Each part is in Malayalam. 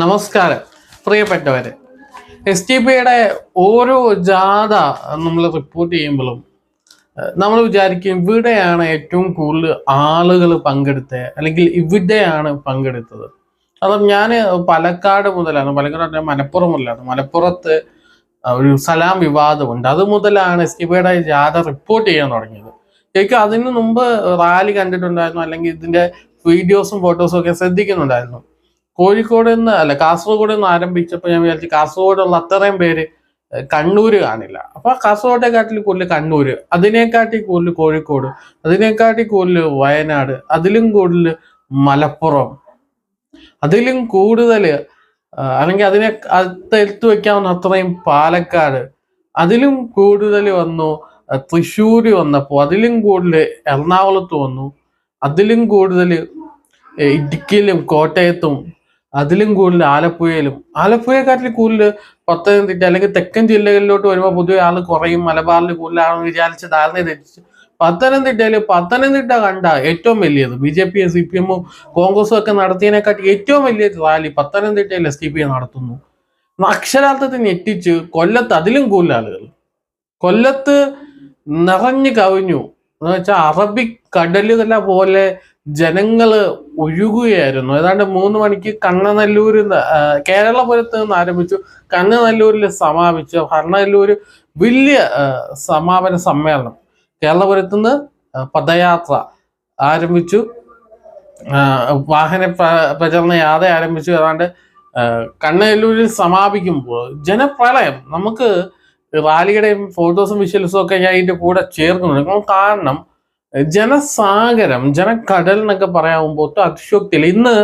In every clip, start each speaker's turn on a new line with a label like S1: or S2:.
S1: നമസ്കാരം. പ്രിയപ്പെട്ടവരെ എസ് ടി പിയുടെ ഓരോ ജാഥ നമ്മൾ റിപ്പോർട്ട് ചെയ്യുമ്പോഴും നമ്മൾ വിചാരിക്കും ഇവിടെയാണ് ഏറ്റവും കൂടുതൽ ആളുകൾ പങ്കെടുത്തത് അല്ലെങ്കിൽ ഇവിടെയാണ് പങ്കെടുത്തത്. അത് ഞാൻ പാലക്കാട് മുതലാണ് പാലക്കാട് മലപ്പുറം മുതലാണ് മലപ്പുറത്ത് ഒരു സലാം വിവാദമുണ്ട്. അത് മുതലാണ് എസ് ടി പിയുടെ ജാഥ റിപ്പോർട്ട് ചെയ്യാൻ തുടങ്ങിയത്. ശരിക്കും അതിന് മുമ്പ് റാലി കണ്ടിട്ടുണ്ടായിരുന്നു അല്ലെങ്കിൽ ഇതിന്റെ വീഡിയോസും ഫോട്ടോസും ഒക്കെ ശ്രദ്ധിക്കുന്നുണ്ടായിരുന്നു. കോഴിക്കോട് നിന്ന് അല്ല കാസർഗോഡ് നിന്ന് ആരംഭിച്ചപ്പോൾ ഞാൻ വിചാരിച്ചു കാസർഗോഡുള്ള അത്രയും പേര് കണ്ണൂര് കാണില്ല. അപ്പൊ കാസർഗോട്ടെക്കാട്ടിൽ കൂടുതൽ കണ്ണൂര് അതിനെക്കാട്ടി കൂടുതൽ കോഴിക്കോട് അതിനെക്കാട്ടി കൂടുതൽ വയനാട് അതിലും കൂടുതൽ മലപ്പുറം അതിലും കൂടുതൽ അല്ലെങ്കിൽ അതിനെ അത് എടുത്തു വെക്കാവുന്ന അത്രയും പാലക്കാട് അതിലും കൂടുതൽ വന്നു തൃശ്ശൂർ വന്നപ്പോൾ അതിലും കൂടുതൽ എറണാകുളത്ത് വന്നു അതിലും കൂടുതൽ ഇടുക്കിയിലും കോട്ടയത്തും അതിലും കൂടുതൽ ആലപ്പുഴയിലും. ആലപ്പുഴയെക്കാട്ടിൽ കൂടുതൽ പത്തനംതിട്ട അല്ലെങ്കിൽ തെക്കൻ ജില്ലകളിലോട്ട് വരുമ്പോൾ പൊതുവെ ആൾ കുറയും. മലബാറിൽ കൂടുതലാണെന്ന് വിചാരിച്ച് ധാരണ തെറ്റിച്ച്. പത്തനംതിട്ടയിൽ പത്തനംതിട്ട കണ്ട ഏറ്റവും വലിയത് ബി ജെ പിയും സി പി എമ്മും കോൺഗ്രസും ഒക്കെ നടത്തിയതിനെക്കാട്ടി ഏറ്റവും വലിയ റാലി പത്തനംതിട്ടയിൽ എസ് ഡി പി നടത്തുന്നു. അക്ഷരാർത്ഥത്തിൽ ഞെട്ടിച്ച് കൊല്ലത്ത് അതിലും കൂടുതൽ ആളുകൾ. കൊല്ലത്ത് നിറഞ്ഞു കവിഞ്ഞു. എന്ന് വെച്ചാൽ അറബിക് കടലുകളെ പോലെ ജനങ്ങൾ ഒഴുകുകയായിരുന്നു. ഏതാണ്ട് മൂന്ന് മണിക്ക് കണ്ണനല്ലൂരിൽ കേരളപുരത്ത് നിന്ന് ആരംഭിച്ചു. കണ്ണനല്ലൂരിൽ സമാപിച്ചു. കണ്ണനല്ലൂര് വലിയ സമാപന സമ്മേളനം. കേരളപുരത്ത് നിന്ന് പദയാത്ര ആരംഭിച്ചു. വാഹന പ്ര- പ്രചരണ യാത്ര ആരംഭിച്ചു. ഏതാണ്ട് കണ്ണനല്ലൂരിൽ സമാപിക്കുമ്പോൾ ജനപ്രളയം നമുക്ക് റാലിയുടെയും ഫോട്ടോസും വിഷ്വൽസും ഒക്കെ ഞാൻ ഇതിന്റെ കൂടെ ചേർക്കുന്നുണ്ട്. കാരണം ജനസാഗരം ജനക്കടൽ എന്നൊക്കെ പറയാവുമ്പോൾ ഒട്ടും അതിശോക്തിയില്ല ഇന്ന്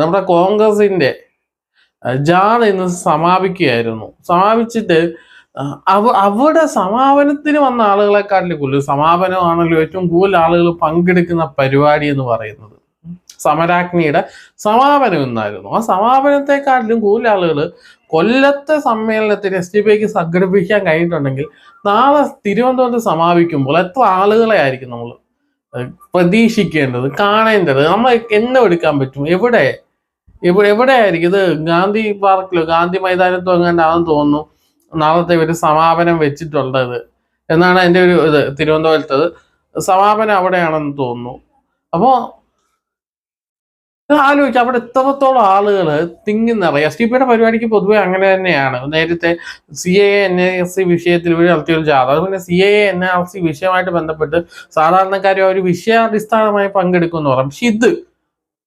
S1: നമ്മുടെ കോൺഗ്രസിന്റെ ജാഥ ഇന്ന് സമാപിക്കുകയായിരുന്നു. സമാപിച്ചിട്ട് അവ അവിടെ സമാപനത്തിന് വന്ന ആളുകളെക്കാട്ടിൽ കൂടുതൽ സമാപനമാണല്ലോ ഏറ്റവും കൂടുതൽ ആളുകൾ പങ്കെടുക്കുന്ന പരിപാടി എന്ന് പറയുന്നത്. സമരാഗ്നിയുടെ സമാപനം എന്നായിരുന്നു. ആ സമാപനത്തെക്കാട്ടിലും കൂടുതൽ ആളുകൾ കൊല്ലത്തെ സമ്മേളനത്തിന് എസ് ഡി പിക്ക് സംഘടിപ്പിക്കാൻ കഴിഞ്ഞിട്ടുണ്ടെങ്കിൽ നാളെ തിരുവനന്തപുരത്ത് സമാപിക്കുമ്പോൾ എത്ര ആളുകളെ ആയിരിക്കും നമ്മൾ പ്രതീക്ഷിക്കേണ്ടത് കാണേണ്ടത്? നമ്മൾ എന്നെ എടുക്കാൻ പറ്റും? എവിടെ? ഇവിടെ എവിടെയായിരിക്കും ഇത് ഗാന്ധി പാർക്കിലോ ഗാന്ധി മൈതാനത്തോ എങ്ങാണ്ടാണെന്ന് തോന്നുന്നു നാളത്തെ ഒരു സമാപനം വെച്ചിട്ടുള്ളത് എന്നാണ് എന്റെ ഒരു ഇത്. തിരുവനന്തപുരത്ത് സമാപനം അവിടെയാണെന്ന് തോന്നുന്നു. അപ്പോൾ ആലോചിച്ച് അവിടെ എത്രത്തോളം ആളുകൾ തിങ്ങി നിറയെ എസ് ടി പിയുടെ പരിപാടിക്ക് പൊതുവെ അങ്ങനെ തന്നെയാണ്. നേരത്തെ C A N S C വിഷയത്തിൽ ഇവർ നടത്തിയൊരു ജാഥ. അതുപോലെ C A N R C വിഷയമായിട്ട് ബന്ധപ്പെട്ട് സാധാരണക്കാർ ഒരു വിഷയാടിസ്ഥാനമായി പങ്കെടുക്കുമെന്ന് പറയാം. പക്ഷെ ഇത്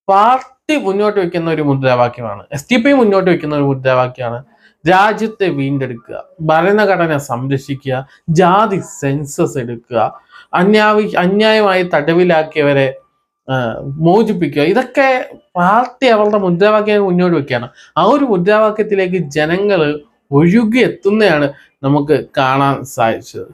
S1: പാർട്ടി മുന്നോട്ട് വെക്കുന്ന ഒരു മുദ്രാവാക്യമാണ്. എസ് ടി പി മുന്നോട്ട് വെക്കുന്ന ഒരു മുദ്രാവാക്യമാണ്. രാജ്യത്തെ വീണ്ടെടുക്കുക ഭരണഘടന സംരക്ഷിക്കുക ജാതി സെൻസസ് എടുക്കുക അന്യാവശ്യ അന്യായമായി തടവിലാക്കിയവരെ മോചിപ്പിക്കുക. ഇതൊക്കെ പാർട്ടി അവളുടെ മുദ്രാവാക്യം മുന്നോട്ട് വെക്കുകയാണ്. ആ ഒരു മുദ്രാവാക്യത്തിലേക്ക് ജനങ്ങൾ ഒഴുകി എത്തുന്നതാണ് നമുക്ക് കാണാൻ സാധിച്ചത്.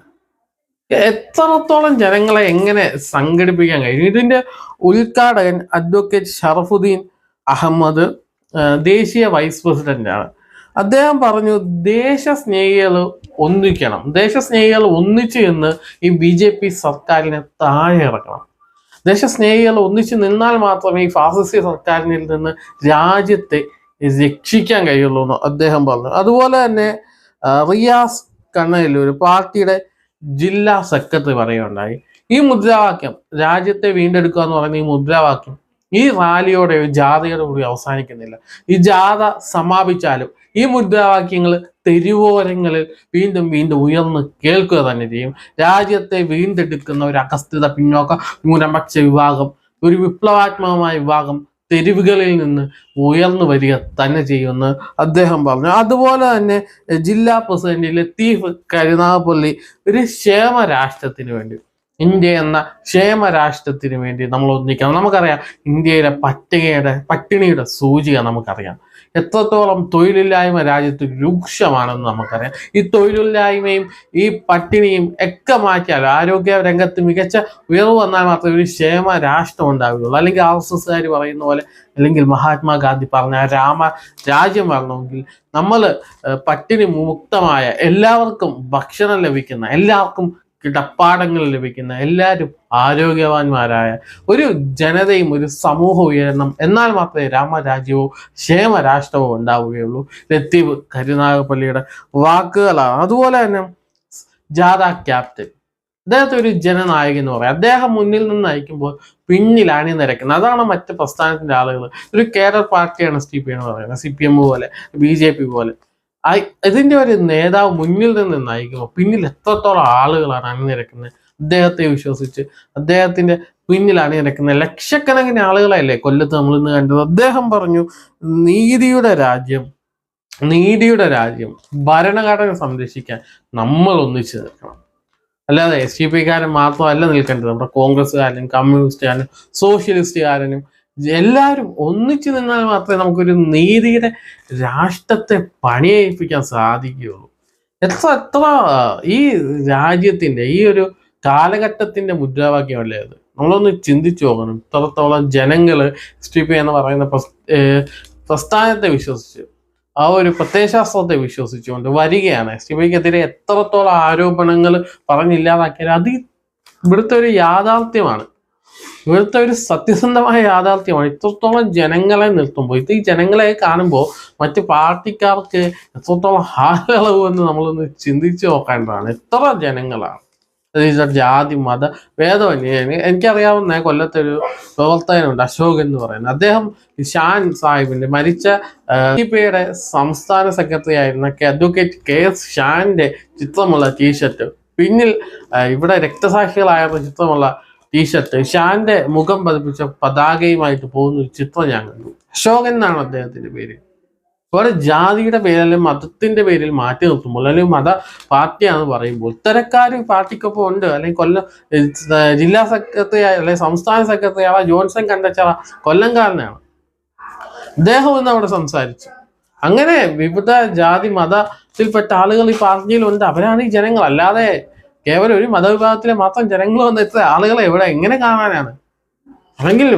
S1: എത്രത്തോളം ജനങ്ങളെ എങ്ങനെ സംഘടിപ്പിക്കാൻ കഴിയും? ഇതിന്റെ ഉദ്ഘാടകൻ അഡ്വക്കേറ്റ് ഷറഫുദ്ദീൻ അഹമ്മദ് ദേശീയ വൈസ് പ്രസിഡന്റാണ്. അദ്ദേഹം പറഞ്ഞു ദേശസ്നേഹികൾ ഒന്നിക്കണം. ദേശസ്നേഹികൾ ഒന്നിച്ചു എന്ന് ഈ ബി ജെ പി സർക്കാരിനെ താഴെ ഇറക്കണം. ദേശസ്നേഹികൾ ഒന്നിച്ചു നിന്നാൽ മാത്രമേ ഈ ഫാസിസ്റ്റ് സർക്കാരിനിൽ നിന്ന് രാജ്യത്തെ രക്ഷിക്കാൻ കഴിയുള്ളൂ എന്ന് അദ്ദേഹം പറഞ്ഞു. അതുപോലെ തന്നെ റിയാസ് കണ്ണയിലൂർ പാർട്ടിയുടെ ജില്ലാ സെക്രട്ടറി പറയുകയുണ്ടായി. ഈ മുദ്രാവാക്യം രാജ്യത്തെ വീണ്ടെടുക്കുക എന്ന് പറയുന്ന ഈ മുദ്രാവാക്യം ഈ റാലിയോടെയോ ജാഥയോടെ കൂടി അവസാനിക്കുന്നില്ല. ഈ ജാഥ സമാപിച്ചാലും ഈ മുദ്രാവാക്യങ്ങൾ തെരുവോരങ്ങളിൽ വീണ്ടും വീണ്ടും ഉയർന്ന് കേൾക്കുക തന്നെ ചെയ്യും. രാജ്യത്തെ വീണ്ടെടുക്കുന്ന ഒരു അകസ്ഥിത പിന്നോക്ക ന്യൂനപക്ഷ വിഭാഗം ഒരു വിപ്ലവാത്മകമായ വിഭാഗം തെരുവുകളിൽ നിന്ന് ഉയർന്നു വരിക തന്നെ ചെയ്യുമെന്ന് അദ്ദേഹം പറഞ്ഞു. അതുപോലെ തന്നെ ജില്ലാ പ്രസിഡന്റ് ലത്തീഫ് കരുനാഗപ്പള്ളി ഒരു ക്ഷേമ രാഷ്ട്രത്തിന് വേണ്ടി ഇന്ത്യ എന്ന ക്ഷേമ രാഷ്ട്രത്തിന് വേണ്ടി നമ്മൾ ഒന്നിക്കണം. നമുക്കറിയാം ഇന്ത്യയിലെ പട്ടികയുടെ പട്ടിണിയുടെ സൂചിക നമുക്കറിയാം. എത്രത്തോളം തൊഴിലില്ലായ്മ രാജ്യത്ത് രൂക്ഷമാണെന്ന് നമുക്കറിയാം. ഈ തൊഴിലില്ലായ്മയും ഈ പട്ടിണിയും ഒക്കെ മാറ്റിയാൽ ആരോഗ്യ രംഗത്ത് മികച്ച ഉയർവ് വന്നാൽ മാത്രമേ ഒരു ക്ഷേമ രാഷ്ട്രം ഉണ്ടാവുകയുള്ളൂ. അല്ലെങ്കിൽ ആർ എസ് എസ്കാർ പറയുന്ന പോലെ അല്ലെങ്കിൽ മഹാത്മാഗാന്ധി പറഞ്ഞ രാമ രാജ്യം വരണമെങ്കിൽ നമ്മൾ പട്ടിണി മുക്തമായ എല്ലാവർക്കും ഭക്ഷണം ലഭിക്കുന്ന എല്ലാവർക്കും കിടപ്പാടങ്ങൾ ലഭിക്കുന്ന എല്ലാവരും ആരോഗ്യവാന്മാരായ ഒരു ജനതയും ഒരു സമൂഹം ഉയരണം. എന്നാൽ മാത്രമേ രാമരാജ്യവും ക്ഷേമരാഷ്ട്രവും ഉണ്ടാവുകയുള്ളൂ. ലത്തീവ് കരുനാഗപ്പള്ളിയുടെ വാക്കുകളാണ്. അതുപോലെ തന്നെ ജാഥ ക്യാപ്റ്റൻ. അദ്ദേഹത്തെ ഒരു ജനനായകൻ എന്ന് പറയാം. അദ്ദേഹം മുന്നിൽ നിന്ന് നയിക്കുമ്പോൾ പിന്നിൽ അണിനിരക്കുന്നത് അതാണ് മറ്റ് പ്രസ്ഥാനത്തിന്റെ ആളുകൾ ഒരു കേരള പാർട്ടിയാണ് സി പി എന്ന് പറയുന്നത്. സി പി എം പോലെ ബി ജെ പി പോലെ. ഇതിന്റെ ഒരു നേതാവ് മുന്നിൽ നിന്ന് നയിക്കുമ്പോൾ പിന്നിൽ എത്രത്തോളം ആളുകളാണ് അണിനിരക്കുന്നത്? അദ്ദേഹത്തെ വിശ്വസിച്ച് അദ്ദേഹത്തിന്റെ പിന്നിൽ അണിനിരക്കുന്ന ലക്ഷക്കണക്കിന് ആളുകളല്ലേ കൊല്ലത്ത് നമ്മൾ ഇന്ന് കണ്ടത്? അദ്ദേഹം പറഞ്ഞു നീതിയുടെ രാജ്യം നീതിയുടെ രാജ്യം ഭരണഘടന സംരക്ഷിക്കാൻ നമ്മൾ ഒന്നിച്ചു നിൽക്കണം. അല്ലാതെ എസ് ഡി പിക്കാരൻ മാത്രമല്ല നിൽക്കേണ്ടത്. നമ്മുടെ കോൺഗ്രസ്സുകാരനും കമ്മ്യൂണിസ്റ്റുകാരനും സോഷ്യലിസ്റ്റുകാരനും എല്ലാവരും ഒന്നിച്ചു നിന്നാൽ മാത്രമേ നമുക്കൊരു നീതിയുടെ രാഷ്ട്രത്തെ പണിയേൽപ്പിക്കാൻ സാധിക്കുകയുള്ളൂ. എത്ര എത്ര ഈ രാജ്യത്തിന്റെ ഈ ഒരു കാലഘട്ടത്തിന്റെ മുദ്രാവാക്യമല്ലേ അത്? നമ്മളൊന്ന് ചിന്തിച്ചു നോക്കണം. ഇത്രത്തോളം ജനങ്ങൾ എസ് എന്ന് പറയുന്ന പ്രസ്ഥാനത്തെ വിശ്വസിച്ച് ആ ഒരു പ്രത്യയശാസ്ത്രത്തെ വിശ്വസിച്ചുകൊണ്ട് വരികയാണ്. സ്റ്റിപ്പിക്കെതിരെ എത്രത്തോളം ആരോപണങ്ങൾ പറഞ്ഞില്ലാതാക്കിയാൽ അത് ഇവിടുത്തെ ഒരു യാഥാർത്ഥ്യമാണ്. ഇവിടുത്തെ ഒരു സത്യസന്ധമായ യാഥാർത്ഥ്യമാണ്. ഇത്രത്തോളം ജനങ്ങളെ നിർത്തുമ്പോൾ ഇത് ഈ ജനങ്ങളെ കാണുമ്പോൾ മറ്റ് പാർട്ടിക്കാർക്ക് എത്രത്തോളം ഹാലളവ് എന്ന് നമ്മളൊന്ന് ചിന്തിച്ചു നോക്കേണ്ടതാണ്. എത്ര ജനങ്ങളാണ്? ജാതി മത ഭേദമന്യ എനി- എനിക്കറിയാവുന്ന കൊല്ലത്തെ ഒരു പ്രവർത്തകനുണ്ട് അശോക് എന്ന് പറയുന്നത്. അദ്ദേഹം ഷാൻ സാഹിബിന്റെ മരിച്ച പിയുടെ സംസ്ഥാന സെക്രട്ടറി ആയിരുന്ന കെ- അഡ്വക്കേറ്റ് കെ എസ് ഷാന്റെ ചിത്രമുള്ള ടീഷർട്ട്. പിന്നിൽ ഇവിടെ രക്തസാക്ഷികളായ ചിത്രമുള്ള ടീഷർട്ട് ഷാന്റെ മുഖം പതിപ്പിച്ച പതാകയുമായിട്ട് പോകുന്ന ഒരു ചിത്രം ഞാൻ കണ്ടു. അശോകൻ എന്നാണ് അദ്ദേഹത്തിന്റെ പേര്. വേറെ ജാതിയുടെ പേരിൽ അല്ലെങ്കിൽ മതത്തിന്റെ പേരിൽ മാറ്റി നിർത്തുമ്പോൾ അല്ലെങ്കിൽ മത പാർട്ടിയാണെന്ന് പറയുമ്പോൾ ഇത്തരക്കാർ പാർട്ടിക്കൊപ്പം ഉണ്ട്. അല്ലെങ്കിൽ കൊല്ലം ജില്ലാ സെക്രട്ടറി അല്ലെങ്കിൽ സംസ്ഥാന സെക്രട്ടറി ആവാ ജോൺസൺ കണ്ടച്ചറ കൊല്ലംകാരനാണ്. അദ്ദേഹം ഇന്ന് അവിടെ സംസാരിച്ചു. അങ്ങനെ വിവിധ ജാതി മതത്തിൽപ്പെട്ട ആളുകൾ ഈ പാർട്ടിയിലുണ്ട് അവരാണ് ഈ ജനങ്ങൾ. അല്ലാതെ കേവലം ഒരു മതവിഭാഗത്തിലെ മാത്രം ജനങ്ങൾ വന്ന ആളുകളെ ഇവിടെ എങ്ങനെ കാണാനാണ്? അല്ലെങ്കിൽ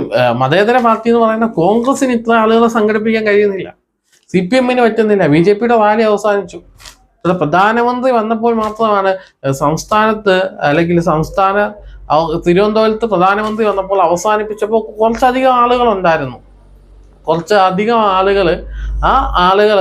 S1: മതേതര പാർട്ടി എന്ന് പറയുന്ന കോൺഗ്രസിന് ഇത്ര ആളുകളെ സംഘടിപ്പിക്കാൻ കഴിയുന്നില്ല. സി പി എമ്മിന് പറ്റുന്നില്ല. ബി ജെ പിയുടെ റാലി അവസാനിച്ചു. പ്രധാനമന്ത്രി വന്നപ്പോൾ മാത്രമാണ് സംസ്ഥാനത്ത് അല്ലെങ്കിൽ സംസ്ഥാന തിരുവനന്തപുരത്ത് പ്രധാനമന്ത്രി വന്നപ്പോൾ അവസാനിപ്പിച്ചപ്പോൾ കുറച്ചധികം ആളുകൾ ഉണ്ടായിരുന്നു കുറച്ച് അധികം ആളുകൾ ആ ആളുകൾ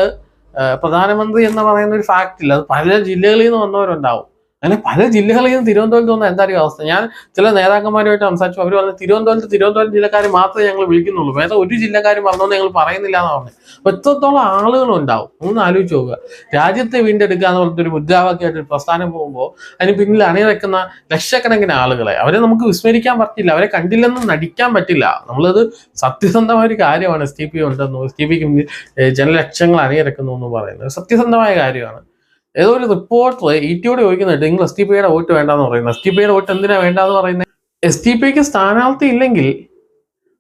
S1: പ്രധാനമന്ത്രി എന്ന് പറയുന്ന ഒരു ഫാക്റ്റ് ഇല്ല. അത് പല ജില്ലകളിൽ നിന്ന് വന്നവരുണ്ടാവും. അങ്ങനെ പല ജില്ലകളിൽ നിന്ന് തിരുവനന്തപുരത്ത് വന്ന എന്തായാലും അവസ്ഥ? ഞാൻ ചില നേതാക്കന്മാരുമായിട്ട് സംസാരിച്ചു. അവർ പറഞ്ഞു തിരുവനന്തപുരത്ത് തിരുവനന്തപുരം ജില്ലക്കാർ മാത്രമേ ഞങ്ങൾ വിളിക്കുന്നുള്ളൂ. വേറെ ഒരു ജില്ലക്കാരും പറഞ്ഞോന്ന് ഞങ്ങൾ പറയുന്നില്ല എന്ന് പറഞ്ഞു. അപ്പൊ എത്രത്തോളം ആളുകളുണ്ടാവും. ഒന്ന് ആലോചിച്ച് നോക്കുക. രാജ്യത്തെ വീണ്ടെടുക്കുക എന്ന് പറഞ്ഞിട്ട് ഒരു മുദ്രാവാക്യമായിട്ട് ഒരു പ്രസ്ഥാനം പോകുമ്പോൾ അതിന് പിന്നിൽ അണിനിരക്കുന്ന ലക്ഷക്കണക്കിന് ആളുകളെ. അവരെ നമുക്ക് വിസ്മരിക്കാൻ പറ്റില്ല. അവരെ കണ്ടില്ലെന്ന് നടിക്കാൻ പറ്റില്ല. നമ്മളത് സത്യസന്ധമായ ഒരു കാര്യമാണ്. എസ് ടി പി ഉണ്ടെന്നോ എസ് ടി പിക്ക് ജനലക്ഷങ്ങൾ അണിനിരക്കുന്നു എന്ന് പറയുന്നത്. സത്യസന്ധമായ കാര്യമാണ്. ഏതോ ഒരു റിപ്പോർട്ടർ ഇ ടിയോട് ചോദിക്കുന്നുണ്ട് നിങ്ങൾ എസ് ടി പിയുടെ വോട്ട് വേണ്ടെന്ന് പറയുന്നത്. എസ് ടി പിയുടെ വോട്ട് എന്തിനാ വേണ്ടെന്ന് പറയുന്നത്? എസ് ടി പിക്ക് സ്ഥാനാർത്ഥി ഇല്ലെങ്കിൽ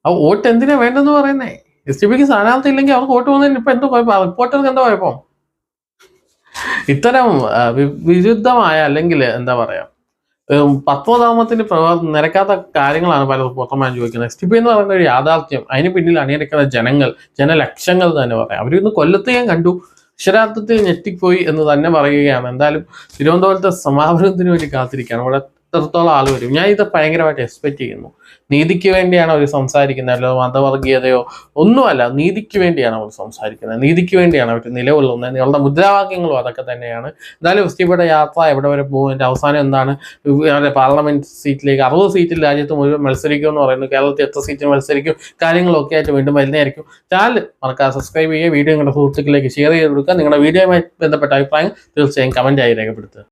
S1: ആ വോട്ട് എന്തിനാ വേണ്ടെന്ന് പറയുന്നേ? എസ് ടി പിക്ക് സ്ഥാനാർത്ഥി ഇല്ലെങ്കിൽ അവർക്ക് വോട്ട് പോകുന്നതിന് ഇപ്പം എന്തോ കുഴപ്പം? റിപ്പോർട്ടർക്ക് എന്തോ കുഴപ്പം? ഇത്തരം വിരുദ്ധമായ അല്ലെങ്കിൽ എന്താ പറയുക പത്മനാമത്തിന് നിരക്കാത്ത കാര്യങ്ങളാണ് പല റിപ്പോർട്ടർമാരും ചോദിക്കുന്നത്. എസ് ടി പി എന്ന് പറയുന്ന ഒരു യാഥാർത്ഥ്യം അതിന് പിന്നിൽ അണിനിരക്കുന്ന ജനങ്ങൾ ജനലക്ഷങ്ങൾ തന്നെ പറയാം. അവരിന്ന് കൊല്ലത്ത് ഞാൻ കണ്ടു. അക്ഷരാർത്ഥത്തിൽ ഞെട്ടിപ്പോയി എന്ന് തന്നെ പറയുകയാണ്. എന്തായാലും തിരുവനന്തപുരത്തെ സമാപനത്തിന് വേണ്ടി കാത്തിരിക്കുകയാണ്. ഇവിടെ എത്രത്തോളം ആൾ വരും? ഞാൻ ഇത് ഭയങ്കരമായിട്ട് എക്സ്പെക്ട് ചെയ്യുന്നു. നീതിക്ക് വേണ്ടിയാണ് അവർ സംസാരിക്കുന്നത്. അല്ലോ മതവർഗീയതയോ ഒന്നുമല്ല. നീതിക്ക് വേണ്ടിയാണ് അവർ സംസാരിക്കുന്നത്. നീതിക്ക് വേണ്ടിയാണ് അവർ നിലകൊള്ളുന്നത്. നിങ്ങളുടെ മുദ്രാവാക്യങ്ങളും അതൊക്കെ തന്നെയാണ്. എന്തായാലും എസ് യാത്ര എവിടെ വരെ പോകും? എന്റെ അവസാനം എന്താണ്? അവരുടെ പാർലമെന്റ് സീറ്റിലേക്ക് അറുപത് സീറ്റിൽ രാജ്യത്ത് മുഴുവൻ മത്സരിക്കും എന്ന് പറയുന്നു. കേരളത്തിൽ എത്ര സീറ്റിൽ മത്സരിക്കും? കാര്യങ്ങളൊക്കെ ആയിട്ട് വീണ്ടും വരുന്നതായിരിക്കും. ചാനൽ മറക്കാതെ സബ്സ്ക്രൈബ് ചെയ്യുക. വീഡിയോ നിങ്ങളുടെ സുഹൃത്തുക്കളിലേക്ക് ഷെയർ ചെയ്ത് കൊടുക്കുക. നിങ്ങളുടെ വീഡിയോയുമായി ബന്ധപ്പെട്ട അഭിപ്രായം തീർച്ചയായും കമന്റായി രേഖപ്പെടുത്തുക.